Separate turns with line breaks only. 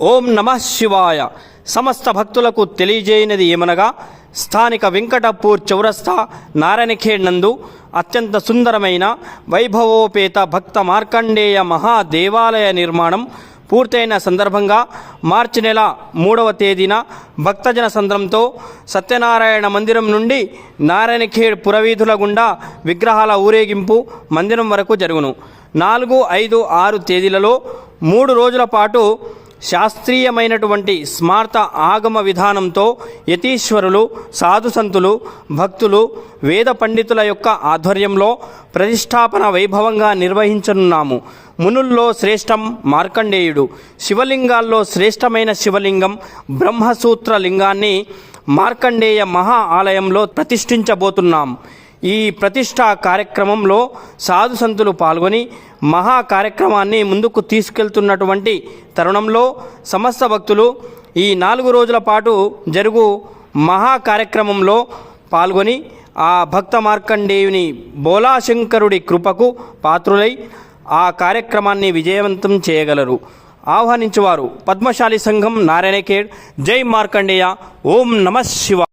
ఓం నమ శివాయ. సమస్త భక్తులకు తెలియజేయనిది ఏమనగా స్థానిక వెంకటపూర్ చౌరస్తా నారాయణఖేడ్ నందు అత్యంత సుందరమైన వైభవోపేత భక్త మార్కండేయ మహాదేవాలయ నిర్మాణం పూర్తయిన సందర్భంగా మార్చి నెల మూడవ తేదీన భక్తజన సంద్రంతో సత్యనారాయణ మందిరం నుండి నారాయణఖేడ్ పురవీధుల గుండా విగ్రహాల ఊరేగింపు మందిరం వరకు జరుగును. నాలుగు ఐదు ఆరు తేదీలలో మూడు రోజుల పాటు శాస్త్రీయమైనటువంటి స్మార్త ఆగమ విధానంతో యతీశ్వరులు సాధుసంతులు భక్తులు వేద పండితుల యొక్క ఆధ్వర్యంలో ప్రతిష్టాపన వైభవంగా నిర్వహించనున్నాము. మునుల్లో శ్రేష్టం మార్కండేయుడు. శివలింగాల్లో శ్రేష్టమైన శివలింగం బ్రహ్మసూత్ర లింగాన్ని మార్కండేయ మహా ఆలయంలో ప్రతిష్ఠించబోతున్నాం. ఈ ప్రతిష్టా కార్యక్రమంలో సాధు సంతులు పాల్గొని మహా కార్యక్రమాన్ని ముందుకు తీసుకెళ్తున్నటువంటి తరుణంలో సమస్త భక్తులు ఈ నాలుగు రోజుల పాటు జరుగు మహా కార్యక్రమంలో పాల్గొని ఆ భక్త మార్కండేయుని బోలాశంకరుడి కృపకు పాత్రులై ఆ కార్యక్రమాన్ని విజయవంతం చేయగలరు. ఆహ్వానించువారు పద్మశాలి సంఘం నారాయణఖేడ్. జై మార్కండేయ. ఓం నమ శివ